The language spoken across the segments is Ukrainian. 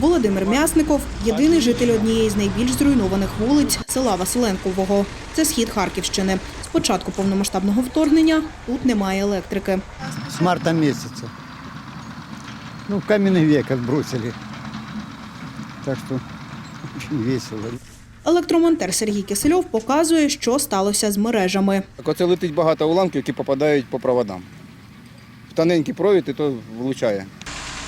Володимир М'ясников єдиний житель однієї з найбільш зруйнованих вулиць села Василенкового. Це схід Харківщини. З початку повномасштабного вторгнення тут немає електрики. с марта месяца. Ну, в каменный век отбросили. Так что очень весело. Електромонтер Сергій Кисельов показує, що сталося з мережами. Так оце летить багато уламків, які попадають по проводам. В тоненький провід і то влучає.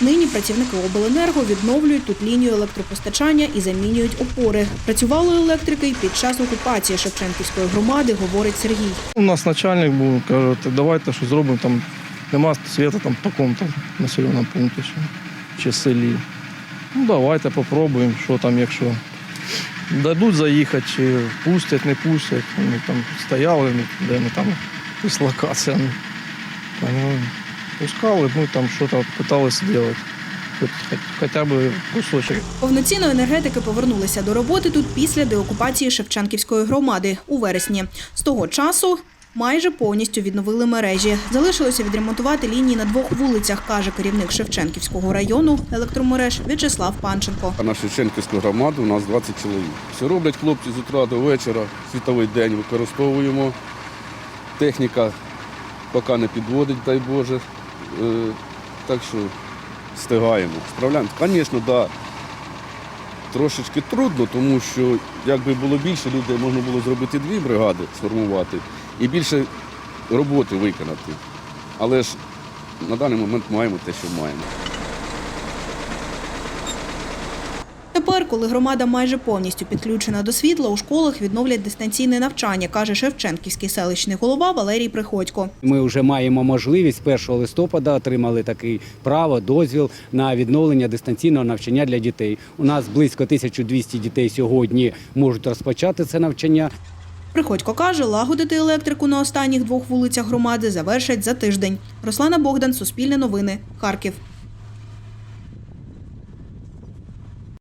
Нині працівники обленерго відновлюють тут лінію електропостачання і замінюють опори. Працювали електрики й під час окупації Шевченківської громади, говорить Сергій. У нас начальник був, каже, давайте що зробимо, там нема світу там в такому-то населеному пункті чи, селі. Ну давайте попробуємо, що там, якщо дадуть заїхати, чи пустять, не пустять. Вони там стояли, де ми там дислокація. Ну, ну, пускали, ми там щось питалися зробити. Хоч, хоч, хоча б кусочок. Повноцінно енергетики повернулися до роботи тут після деокупації Шевченківської громади у вересні. З того часу майже повністю відновили мережі. Залишилося відремонтувати лінії на двох вулицях, каже керівник Шевченківського району електромереж В'ячеслав Панченко. На Шевченківську громаду у нас 20 чоловік. Все роблять хлопці з утра до вечора, світовий день використовуємо. Техніка поки не підводить, дай Боже. Е, Так що встигаємо. Справляємося. Звісно, да, трошечки трудно, тому що якби було більше людей, можна було зробити дві бригади, сформувати і більше роботи виконати. Але ж на даний момент маємо те, що маємо. Тепер, коли громада майже повністю підключена до світла, у школах відновлять дистанційне навчання, каже Шевченківський селищний голова Валерій Приходько. Ми вже маємо можливість 1 листопада отримали такий право, дозвіл на відновлення дистанційного навчання для дітей. У нас близько 1200 дітей сьогодні можуть розпочати це навчання. Приходько каже, лагодити електрику на останніх двох вулицях громади завершать за тиждень. Руслана Богдан, Суспільне новини, Харків.